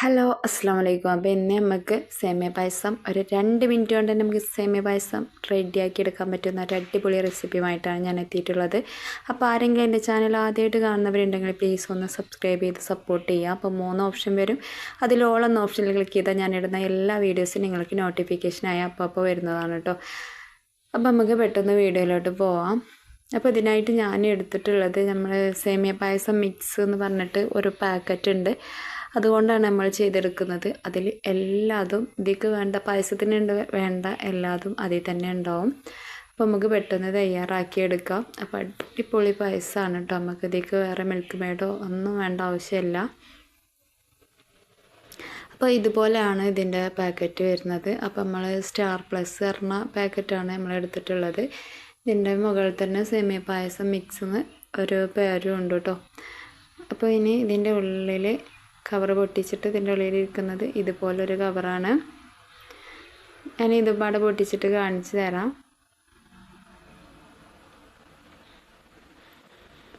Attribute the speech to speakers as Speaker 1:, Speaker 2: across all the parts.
Speaker 1: Hello അസ്സാം വലൈക്കും അപ്പോൾ ഇന്ന് നമുക്ക് സേമിയ പായസം ഒരു രണ്ട് മിനിറ്റ് കൊണ്ട് തന്നെ നമുക്ക് സേമിയ പായസം റെഡിയാക്കി എടുക്കാൻ പറ്റുന്ന ഒരു അടിപൊളി റെസിപ്പിയുമായിട്ടാണ് ഞാൻ എത്തിയിട്ടുള്ളത്. അപ്പോൾ ആരെങ്കിലും എന്റെ ചാനൽ ആദ്യമായിട്ട് കാണുന്നവരുണ്ടെങ്കിൽ പ്ലീസ് ഒന്ന് സബ്സ്ക്രൈബ് ചെയ്ത് സപ്പോർട്ട് ചെയ്യുക. അപ്പോൾ മൂന്ന് ഓപ്ഷൻ വരും. അതിൽ ഓപ്ഷനിൽ ക്ലിക്ക് ചെയ്താൽ ഞാൻ ഇടുന്ന എല്ലാ വീഡിയോസും നിങ്ങൾക്ക് നോട്ടിഫിക്കേഷനായി അപ്പോൾ അപ്പോൾ വരുന്നതാണ് കേട്ടോ. അപ്പോൾ നമുക്ക് പെട്ടെന്ന് വീഡിയോയിലോട്ട് പോവാം. അപ്പോൾ ഇതിനായിട്ട് ഞാൻ എടുത്തിട്ടുള്ളത് നമ്മൾ സേമിയ പായസം മിക്സ് എന്ന് പറഞ്ഞിട്ട് ഒരു പാക്കറ്റ് ഉണ്ട്. അതുകൊണ്ടാണ് നമ്മൾ ചെയ്തെടുക്കുന്നത്. അതിൽ എല്ലാതും ഇതിക്ക് വേണ്ട പായസത്തിന് വേണ്ട എല്ലാതും അതിൽ തന്നെ ഉണ്ടാവും. അപ്പോൾ നമുക്ക് പെട്ടെന്ന് തയ്യാറാക്കി എടുക്കാം. അപ്പോൾ അടിപൊളി പായസമാണ് കേട്ടോ. നമുക്ക് ഇതിക്ക് വേറെ മിൽക്ക് മേഡോ ഒന്നും വേണ്ട ആവശ്യമില്ല. അപ്പോൾ ഇതുപോലെയാണ് ഇതിന്റെ പാക്കറ്റ് വരുന്നത്. അപ്പോൾ നമ്മൾ സ്റ്റാർ പ്ലസ് പറഞ്ഞ പാക്കറ്റാണ് നമ്മൾ എടുത്തിട്ടുള്ളത്. ഇതിന്റെ മുകളിൽ തന്നെ സെമി പായസം മിക്സ് ഒരു പേരും ഉണ്ട് കേട്ടോ. അപ്പോൾ ഇനി ഇതിന്റെ ഉള്ളിൽ കവർ പൊട്ടിച്ചിട്ട് ഇതിന്റെ ഉള്ളിലിരിക്കുന്നത് ഇതുപോലൊരു കവറാണ് ഞാൻ ഇതുപാട് പൊട്ടിച്ചിട്ട് കാണിച്ചു തരാം.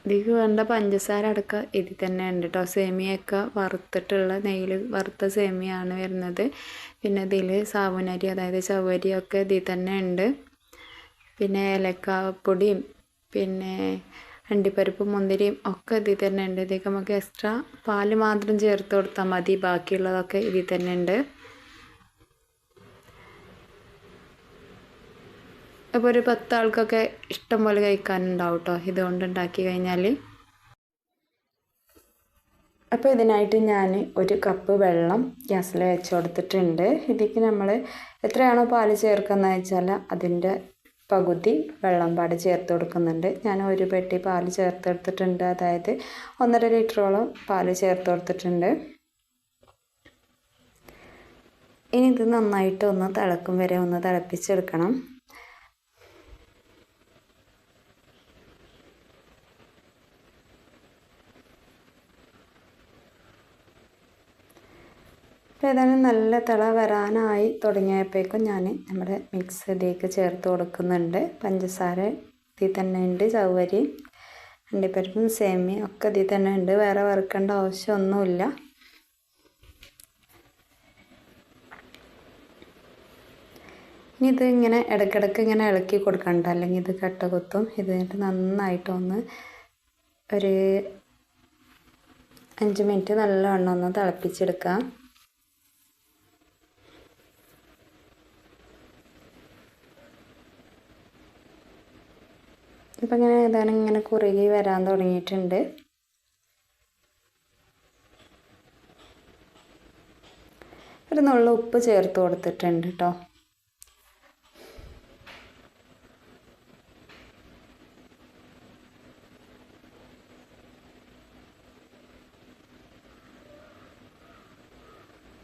Speaker 1: ഇതിക്ക് വേണ്ട പഞ്ചസാര അടക്കം ഇതിൽ തന്നെ ഉണ്ട് കേട്ടോ സേമിയൊക്കെ വറുത്തിട്ടുള്ള നെയ്യിൽ വറുത്ത സേമിയാണ് വരുന്നത്. പിന്നെ ഇതിൽ സാബുനരി അതായത് ചവരിയൊക്കെ ഇതിൽ തന്നെ ഉണ്ട്. പിന്നെ ഏലക്കാപ്പൊടിയും പിന്നെ അണ്ടിപ്പരിപ്പും മുന്തിരിയും ഒക്കെ ഇതിൽ തന്നെ ഉണ്ട്. ഇതിലേക്ക് നമുക്ക് എക്സ്ട്രാ പാൽ മാത്രം ചേർത്ത് കൊടുത്താൽ മതി. ബാക്കിയുള്ളതൊക്കെ ഇതിൽ തന്നെ ഉണ്ട്. അപ്പോൾ ഒരു പത്ത് ആൾക്കൊക്കെ ഇഷ്ടം പോലെ കഴിക്കാനുണ്ടാവും കേട്ടോ ഇതുകൊണ്ട് ഉണ്ടാക്കി കഴിഞ്ഞാൽ. അപ്പോൾ ഇതിനായിട്ട് ഞാൻ ഒരു കപ്പ് വെള്ളം ഗ്യാസിൽ വെച്ച് കൊടുത്തിട്ടുണ്ട്. ഇതിലേക്ക് നമ്മൾ എത്രയാണോ പാൽ ചേർക്കുന്നത് വെച്ചാൽ അതിന്റെ പകുതി വെള്ളം പാട് ചേർത്ത് കൊടുക്കുന്നുണ്ട്. ഞാൻ ഒരു പെട്ടി പാൽ ചേർത്തെടുത്തിട്ടുണ്ട്. അതായത് ഒന്നര ലിറ്ററോളം പാൽ ചേർത്ത് കൊടുത്തിട്ടുണ്ട് ഇനി ഇത് നന്നായിട്ട് ഒന്ന് തിളക്കും വരെ ഒന്ന് തിളപ്പിച്ചെടുക്കണം. അപ്പോൾ ഏതായാലും നല്ല തിള വരാനായി തുടങ്ങിയപ്പോഴേക്കും ഞാൻ നമ്മുടെ മിക്സ് ഇതിലേക്ക് ചേർത്ത് കൊടുക്കുന്നുണ്ട്. പഞ്ചസാര ഇതിൽ തന്നെ ഉണ്ട് ചവരി അണ്ടിപ്പരിപ്പും സേമിയ ഒക്കെ ഇതിൽ തന്നെ ഉണ്ട്. വേറെ വറുക്കേണ്ട ആവശ്യമൊന്നുമില്ല. ഇനി ഇത് ഇങ്ങനെ ഇടയ്ക്കിടയ്ക്ക് ഇങ്ങനെ ഇളക്കി കൊടുക്കണ്ട. അല്ലെങ്കിൽ ഇത് കട്ട കുത്തും. ഇതിനായിട്ട് നന്നായിട്ടൊന്ന് ഒരു അഞ്ച് മിനിറ്റ് നല്ലവണ്ണം ഒന്ന് തിളപ്പിച്ചെടുക്കാം. ഇപ്പം ഇങ്ങനെ ഏതാനും ഇങ്ങനെ കുറുകി വരാൻ തുടങ്ങിയിട്ടുണ്ട്. ഒരു നുള്ള ഉപ്പ് ചേർത്ത് കൊടുത്തിട്ടുണ്ട് കേട്ടോ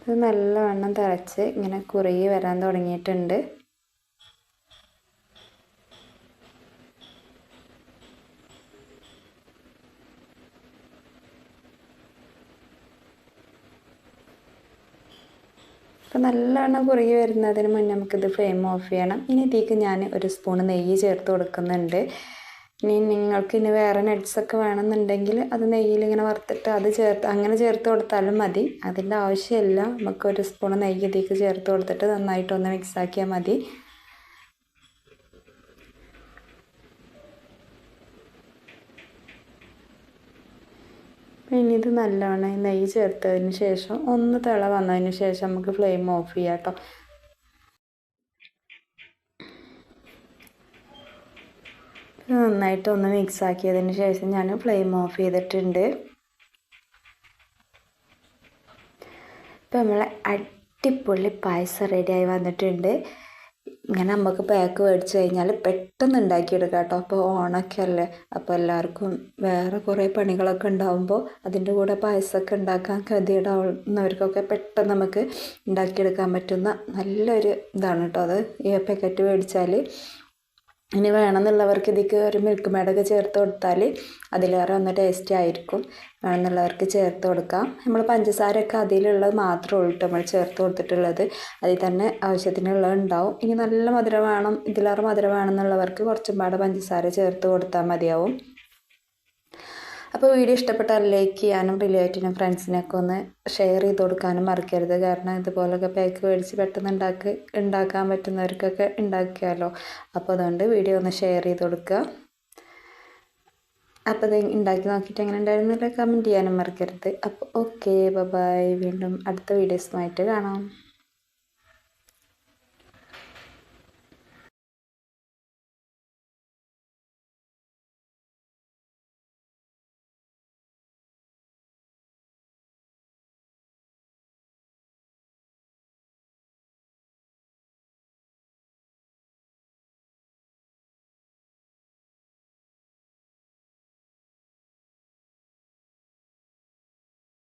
Speaker 1: ഇത് നല്ലവണ്ണം തിളച്ച് ഇങ്ങനെ കുറുകി വരാൻ തുടങ്ങിയിട്ടുണ്ട്. അപ്പോൾ നല്ലവണ്ണം കുറുകി വരുന്നതിന് മുന്നേ നമുക്കിത് ഫ്ലെയിം ഓഫ് ചെയ്യണം. ഇനി ഇതിലേക്ക് ഞാൻ ഒരു സ്പൂൺ നെയ്യ് ചേർത്ത് കൊടുക്കുന്നുണ്ട്. ഇനി നിങ്ങൾക്ക് ഇനി വേറെ നട്ട്സൊക്കെ വേണമെന്നുണ്ടെങ്കിൽ അത് നെയ്യിൽ ഇങ്ങനെ വറുത്തിട്ട് അത് ചേർത്ത് അങ്ങനെ ചേർത്ത് കൊടുത്താലും മതി. അതിന്റെ ആവശ്യമില്ല. നമുക്ക് ഒരു സ്പൂൺ നെയ്യ് ഇതിലേക്ക് ചേർത്ത് കൊടുത്തിട്ട് നന്നായിട്ടൊന്ന് മിക്സാക്കിയാൽ മതി. ഇനി ഇത് നല്ലവണ്ണം നെയ്യ് ചേർത്തതിന് ശേഷം ഒന്ന് തിള വന്നതിന് ശേഷം നമുക്ക് ഫ്ലെയിം ഓഫ് ചെയ്യാം കേട്ടോ നന്നായിട്ട് ഒന്ന് മിക്സ് ആക്കിയതിന് ശേഷം ഞാൻ ഫ്ലെയിം ഓഫ് ചെയ്തിട്ടുണ്ട്. ഇപ്പം നമ്മളെ അടിപൊളി പായസം റെഡിയായി വന്നിട്ടുണ്ട്. ഇങ്ങനെ നമുക്ക് പാക്ക് മേടിച്ച് കഴിഞ്ഞാൽ പെട്ടെന്ന് ഉണ്ടാക്കിയെടുക്കാം കേട്ടോ അപ്പോൾ ഓണൊക്കെ അല്ലേ? അപ്പോൾ എല്ലാവർക്കും വേറെ കുറേ പണികളൊക്കെ ഉണ്ടാകുമ്പോൾ അതിന്റെ കൂടെ പായസമൊക്കെ ഉണ്ടാക്കാൻ കതിയിടാവുന്നവർക്കൊക്കെ പെട്ടെന്ന് നമുക്ക് ഉണ്ടാക്കിയെടുക്കാൻ പറ്റുന്ന നല്ലൊരു ഇതാണ് കേട്ടോ അത്. ഈ പാക്കറ്റ് മേടിച്ചാൽ ഇനി വേണമെന്നുള്ളവർക്ക് ഇതിക്ക് ഒരു മിൽക്ക് മേടൊക്കെ ചേർത്ത് കൊടുത്താൽ അതിലേറെ ഒന്ന് ടേസ്റ്റി ആയിരിക്കും. വേണമെന്നുള്ളവർക്ക് ചേർത്ത് കൊടുക്കാം. നമ്മൾ പഞ്ചസാരയൊക്കെ അതിലുള്ളത് മാത്രമേ ഉള്ളൂ നമ്മൾ ചേർത്ത് കൊടുത്തിട്ടുള്ളത്. അതിൽ തന്നെ ആവശ്യത്തിനുള്ളത് ഉണ്ടാവും. ഇനി നല്ല മധുരം വേണം ഇതിലേറെ മധുരം വേണമെന്നുള്ളവർക്ക് കുറച്ചും പാടെ പഞ്ചസാര ചേർത്ത് കൊടുത്താൽ മതിയാവും. അപ്പോൾ വീഡിയോ ഇഷ്ടപ്പെട്ടാൽ ലൈക്ക് ചെയ്യാനും റിലേറ്റീവിനും ഫ്രണ്ട്സിനൊക്കെ ഒന്ന് ഷെയർ ചെയ്ത് കൊടുക്കാനും മറക്കരുത്. കാരണം ഇതുപോലൊക്കെ പാക്ക് മേടിച്ച് പെട്ടെന്ന് ഉണ്ടാക്കി ഉണ്ടാക്കാൻ പറ്റുന്നവർക്കൊക്കെ ഉണ്ടാക്കിയാലോ. അപ്പോൾ അതുകൊണ്ട് വീഡിയോ ഒന്ന് ഷെയർ ചെയ്ത് കൊടുക്കുക. അപ്പോൾ അത് ഉണ്ടാക്കി നോക്കിയിട്ട് എങ്ങനെ ഉണ്ടായിരുന്നില്ല കമന്റ് ചെയ്യാനും മറക്കരുത്. അപ്പോൾ ഓക്കെ ബൈ വീണ്ടും അടുത്ത വീഡിയോസുമായിട്ട് കാണാം.